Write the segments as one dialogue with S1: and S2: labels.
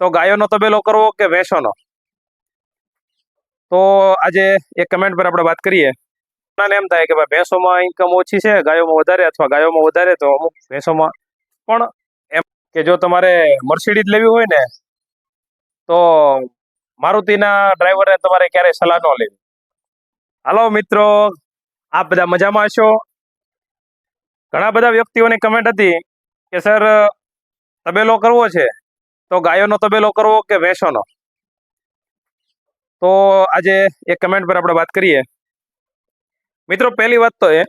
S1: તો ગાયોનો તબેલો કરવો કે ભેંસોનો? તો આજે એક કમેન્ટ પર આપણે વાત કરીએ. એમ થાય કે ભાઈ ભેંસોમાં ઇન્કમ ઓછી છે, ગાયોમાં વધારે અથવા ગાયોમાં વધારે તો અમુક ભેંસોમાં પણ એમ કે જો તમારે મર્સિડીઝ લેવી હોય ને, તો મારુતિના ડ્રાઈવરને તમારે ક્યારેય સલાહ ન લેવી. હાલો મિત્રો, આપ બધા મજામાં છો ઘણા બધા વ્યક્તિઓની કમેન્ટ હતી કે, સર, તબેલો કરવો છે. તો ગાયોનો તબેલો કરવો કે ભેંસોનો? તો આજે એક કમેન્ટ પર આપણે વાત કરીએ. મિત્રો, પહેલી વાત તો એ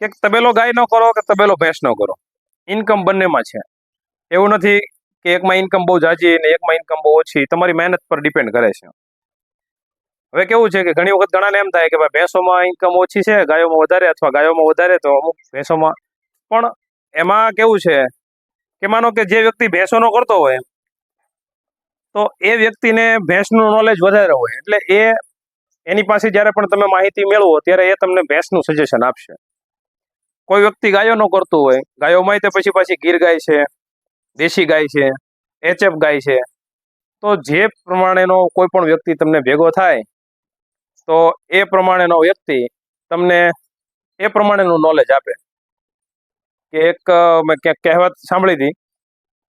S1: કે તબેલો ગાય ન કરો કે તબેલો ભેંસ ન કરો? ઇન્કમ બંનેમાં છે. એવું નથી કે એકમાં ઇન્કમ બહુ જાજી ને એકમાં ઇન્કમ બહુ ઓછી. તમારી મહેનત પર ડિપેન્ડ કરે છે. હવે કેવું છે કે ઘણી વખત ઘણાને એમ થાય કે ભાઈ ભેંસોમાં ઇન્કમ ઓછી છે, ગાયોમાં વધારે અથવા ગાયોમાં વધારે તો અમુક ભેંસોમાં પણ એમાં કેવું છે કે માનો કે જે વ્યક્તિ ભેંસોનો કરતો હોય, તો એ વ્યક્તિને ભેંસનું નોલેજ વધારે હોય. એટલે એ, એની પાસે જ્યારે પણ તમે માહિતી મેળવો, ત્યારે એ તમને ભેંસનું સજેશન આપશે. કોઈ વ્યક્તિ ગાયોનો કરતું હોય ગાયોમાં તે પછી પાછી ગીર ગાય છે, દેશી ગાય છે, એચએફ ગાય છે. તો જે પ્રમાણેનો કોઈ પણ વ્યક્તિ તમને ભેગો થાય, તો એ પ્રમાણેનો વ્યક્તિ તમને એ પ્રમાણેનું નોલેજ આપે. કે એક મેં ક્યાંક કહેવત સાંભળી હતી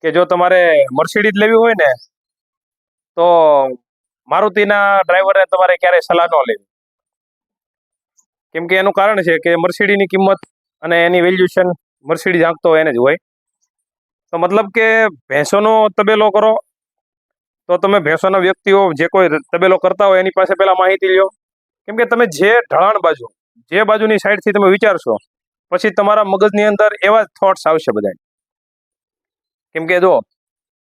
S1: કે જો તમારે મર્સિડીઝ લેવી હોય ને, તો મારુતિના ડ્રાઈવરને તમારે ક્યારેય સલાહ ન લેવી. કેમ કે એનું કારણ છે કે મર્સિડીની કિંમત અને એની વેલ્યુએશન મર્સિડીઝ આંકતો એને જ હોય. તો મતલબ કે ભેંસોનો તબેલો કરો, તો તમે ભેંસોના વ્યક્તિઓ જે કોઈ તબેલો કરતા હોય એની પાસે પહેલા માહિતી લ્યો. કેમ કે તમે જે ઢળાણ બાજુ, જે બાજુની સાઈડથી તમે વિચારશો પછી તમારા મગજની અંદર એવા થોટ્સ આવશે બધા કેમ કે જો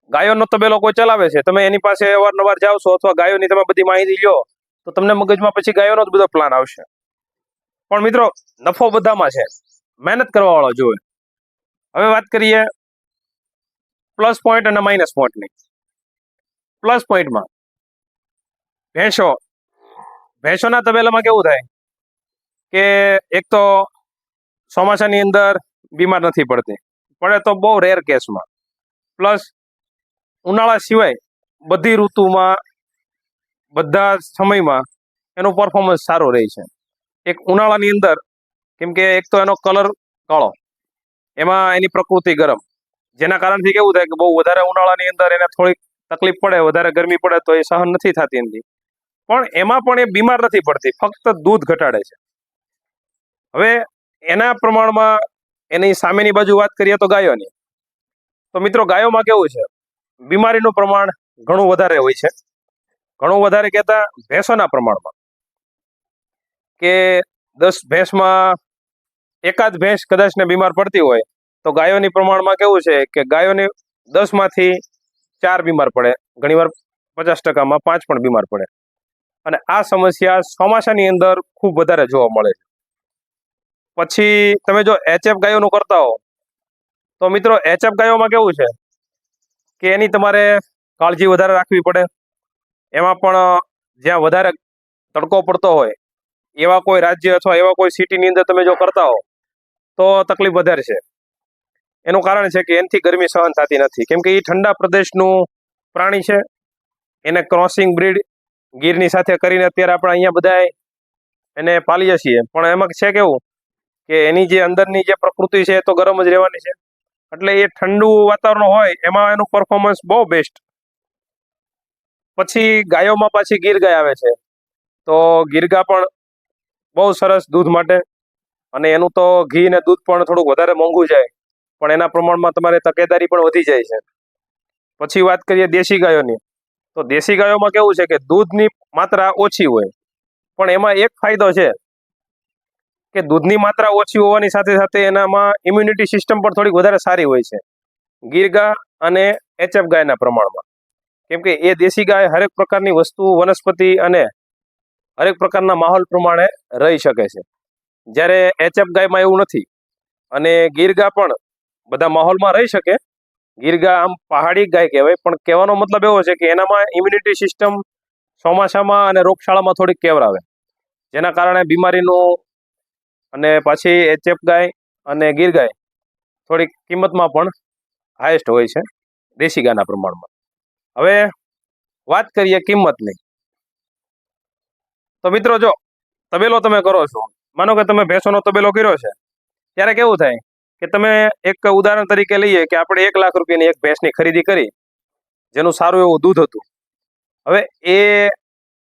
S1: ગાયોનો તબેલો કોઈ ચલાવે છે, તમે એની પાસે અવારનવાર જાઓ છો અથવા ગાયોની તમે બધી માહિતી લ્યો, તો તમને મગજમાં પછી ગાયોનો જ બધો પ્લાન આવશે. પણ મિત્રો, નફો બધામાં છે. મહેનત કરવાવાળો જોવે. હવે વાત કરીએ પ્લસ પોઈન્ટ અને માઇનસ પોઈન્ટની પ્લસ પોઈન્ટમાં ભેંસો. ભેંસોના તબેલામાં કેવું થાય? કે એક તો ચોમાસાની અંદર બીમાર નથી પડતી. પડે તો બહુ રેર કેસમાં પ્લસ ઉનાળા સિવાય બધી ઋતુમાં, બધા સમયમાં એનું પરફોર્મન્સ સારું રહે છે. એક ઉનાળાની અંદર, કેમ કે એક તો એનો કલર કાળો. એમાં એની પ્રકૃતિ ગરમ. જેના કારણથી કેવું થાય કે બહુ વધારે ઉનાળાની અંદર એને થોડીક તકલીફ પડે, વધારે ગરમી પડે, તો એ સહન નથી થતી એમની પણ એમાં પણ એ બીમાર નથી પડતી, ફક્ત દૂધ ઘટાડે છે. હવે એના પ્રમાણમાં એની સામેની બાજુ વાત કરીએ તો ગાયોની. તો મિત્રો ગાયોમાં કેવું છે? બીમારીનું પ્રમાણ ઘણું વધારે હોય છે. ઘણું વધારે કહેતા ભેંસોના પ્રમાણમાં. કે દસ ભેંસમાં એકાદ ભેંસ કદાચ ને બીમાર પડતી હોય, તો ગાયોની પ્રમાણમાં કેવું છે કે ગાયોની દસમાંથી ચાર બીમાર પડે. ઘણીવાર પચાસ ટકામાં પાંચ પણ બીમાર પડે. અને આ સમસ્યા ચોમાસાની અંદર ખૂબ વધારે જોવા મળે છે. પછી તમે જો એચએફ ગાયોનું કરતા હો, તો મિત્રો એચએફ ગાયોમાં કેવું છે કે એની તમારે કાળજી વધારે રાખવી પડે. એમાં પણ જ્યાં વધારે તડકો પડતો હોય, એવા કોઈ રાજ્ય અથવા એવા કોઈ સિટીની અંદર તમે જો કરતા હો, તો તકલીફ વધારે છે. એનું કારણ છે કે એનથી ગરમી સહન થતી નથી. કેમ કે એ ઠંડા પ્રદેશનું પ્રાણી છે. એને ક્રોસિંગ બ્રીડ ગીરની સાથે કરીને અત્યારે આપણે અહીંયા બધા એને પાલીએ છીએ. પણ એમાં છે કેવું કે એની જે અંદરની જે પ્રકૃતિ છે એ તો ગરમ જ રહેવાની છે. એટલે એ ઠંડુ વાતાવરણ હોય, એમાં એનું પરફોર્મન્સ બહુ બેસ્ટ પછી ગાયોમાં પાછી ગીર ગાય આવે છે. તો ગીર ગા પણ બહુ સરસ દૂધ માટે. અને એનું તો ઘી ને દૂધ પણ થોડુંક વધારે મોંઘું જાય. પણ એના પ્રમાણમાં તમારે તકેદારી પણ વધી જાય છે. પછી વાત કરીએ દેશી ગાયોની. તો દેશી ગાયોમાં કેવું છે કે દૂધની માત્રા ઓછી હોય. પણ એમાં એક ફાયદો છે. કે દૂધની માત્રા ઓછી હોવાની સાથે સાથે એનામાં ઇમ્યુનિટી સિસ્ટમ પણ થોડીક વધારે સારી હોય છે. ગીર ગા અને એચએફ ગાયના પ્રમાણમાં. કેમ કે એ દેશી ગાય હરેક પ્રકારની વસ્તુ, વનસ્પતિ અને હરેક પ્રકારના માહોલ પ્રમાણે રહી શકે છે. જ્યારે એચએફ ગાયમાં એવું નથી અને ગીરગા પણ બધા માહોલમાં રહી શકે. ગીરગા આમ પહાડી ગાય કહેવાય, પણ કહેવાનો મતલબ એવો છે કે એનામાં ઇમ્યુનિટી સિસ્ટમ ચોમાસામાં અને રોગશાળામાં થોડીક કેવરાવે. જેના કારણે બીમારીનું અને પાછી એચએફ ગાય અને ગીર ગાય. થોડીક કિંમતમાં પણ હાઈએસ્ટ હોય છે દેશી ગાયના પ્રમાણમાં. હવે વાત કરીએ કિંમતની. તો મિત્રો જો, તબેલો તમે કરો છો. માનો કે તમે ભેંસોનો તબેલો કર્યો છે. ત્યારે કેવું થાય કે તમે એક ઉદાહરણ તરીકે લઈએ કે આપણે એક લાખ રૂપિયાની એક ભેંસની ખરીદી કરી, જેનું સારું એવું દૂધ હતું. હવે એ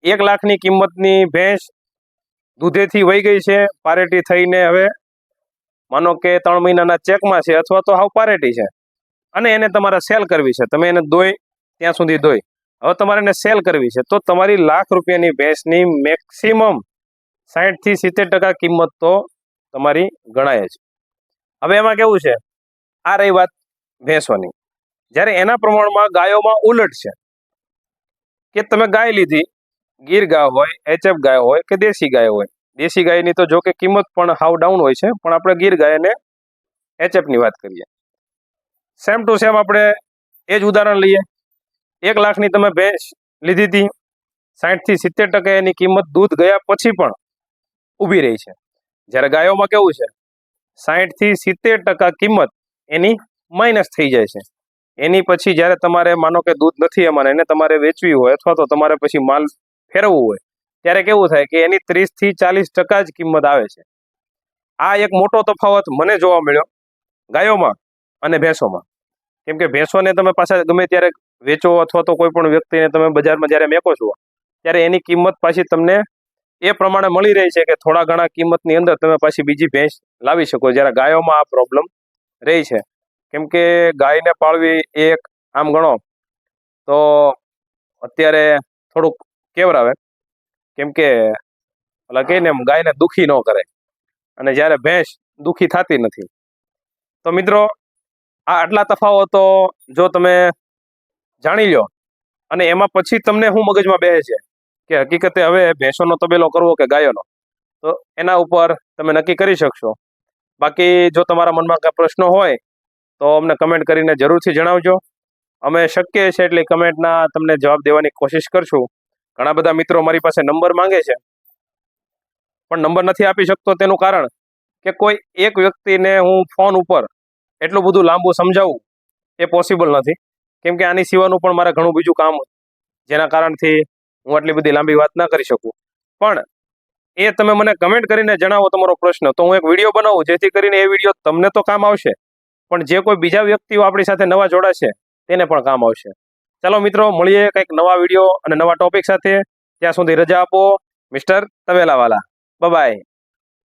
S1: એક લાખની કિંમતની ભેંસ દૂધેથી વહી ગઈ છે, પારેટી થઈને હવે માનો કે ત્રણ મહિનાના ચેકમાં છે અથવા તો હાવ પારેટી છે. અને એને તમારે સેલ કરવી છે. તમે એને દોઈ, ત્યાં સુધી દોઈ. હવે તમારે એને સેલ કરવી છે. તો તમારી લાખ રૂપિયાની ભેંસની મેક્સિમમ સાહીઠથી સિત્તેર ટકા કિંમત તો તમારી ગણાય જ. હવે એમાં કેવું છે? આ રહી વાત ભેંસોની. જ્યારે એના પ્રમાણમાં ગાયોમાં ઉલટ છે. કે તમે ગાય લીધી ગીર ગાય હોય, એચએફ ગાય હોય કે દેશી ગાય હોય. દેશી ગાયની તો જો કે કિંમત પણ હાવ ડાઉન હોય છે, પણ આપણે ગીર ગાય અને એચએફની વાત કરીએ. સેમ ટુ સેમ આપણે એ જ ઉદાહરણ લઈએ. એક લાખની તમે ભેંસ લીધી હતી સાહીઠથી સિત્તેર ટકા એની કિંમત દૂધ ગયા પછી પણ ઊભી રહી છે. જ્યારે ગાયોમાં કેવું છે? સાહીઠથી સિત્તેર ટકા કિંમત એની માઇનસ થઈ જાય છે. એની પછી જ્યારે તમારે માનો કે દૂધ નથી એમાં એને તમારે વેચવી હોય અથવા તો તમારે પછી માલ ફેરવવું હોય, ત્યારે કેવું થાય કે એની ત્રીસથી ચાલીસ ટકા જ કિંમત આવે છે. આ એક મોટો તફાવત મને જોવા મળ્યો ગાયોમાં અને ભેંસોમાં. કેમ કે ભેંસોને તમે પાછા ગમે ત્યારે વેચો અથવા તો કોઈ પણ વ્યક્તિને તમે બજારમાં જ્યારે મેકો છો, ત્યારે એની કિંમત પાછી તમને એ પ્રમાણે મળી રહી છે કે થોડા ઘણા કિંમતની અંદર તમે પાછી બીજી ભેંસ લાવી શકો જ્યારે ગાયોમાં આ પ્રોબ્લેમ રહી છે. કેમ કે ગાયને પાળવી એક આમ ગણો, તો અત્યારે થોડુંક કેવરાવે? કેમ કે કહીને એમ ગાયને દુખી ન કરે. અને જ્યારે ભેંસ દુખી થતી નથી. તો મિત્રો આ આટલા તફાવતો જો તમે જાણી લો અને એમાં પછી તમને હું મગજમાં બેસે છે કે હકીકતે હવે ભેંસોનો તબેલો કરવો કે ગાયોનો? તો એના ઉપર તમે નક્કી કરી શકશો. બાકી જો તમારા મનમાં કાંઈ પ્રશ્નો હોય તો અમને કમેન્ટ કરીને જરૂરથી જણાવજો. અમે શક્ય છે એટલી કમેન્ટના તમને જવાબ દેવાની કોશિશ કરશું. ઘણા બધા મિત્રો મારી પાસે નંબર માંગે છે. પણ નંબર નથી આપી શકતો તેનું કારણ કે કોઈ એક વ્યક્તિને હું ફોન ઉપર એટલું બધું લાંબુ સમજાવું એ પોસિબલ નથી. કેમ કે આની સિવાયનું પણ મારે ઘણું બીજું કામ જેના કારણથી હું આટલી બધી લાંબી વાત ના કરી શકું. પણ એ તમે મને કમેન્ટ કરીને જણાવો તમારો પ્રશ્ન. તો હું એક વીડિયો બનાવું જેથી કરીને એ વીડિયો તમને તો કામ આવશે. પણ જે કોઈ બીજા વ્યક્તિઓ આપણી સાથે નવા જોડાશે, તેને પણ કામ આવશે. ચાલો મિત્રો, મળીએ કંઈક નવા વીડિયો અને નવા ટોપિક સાથે. ત્યાં સુધી રજા આપો મિસ્ટર તવેલાવાલા. બાય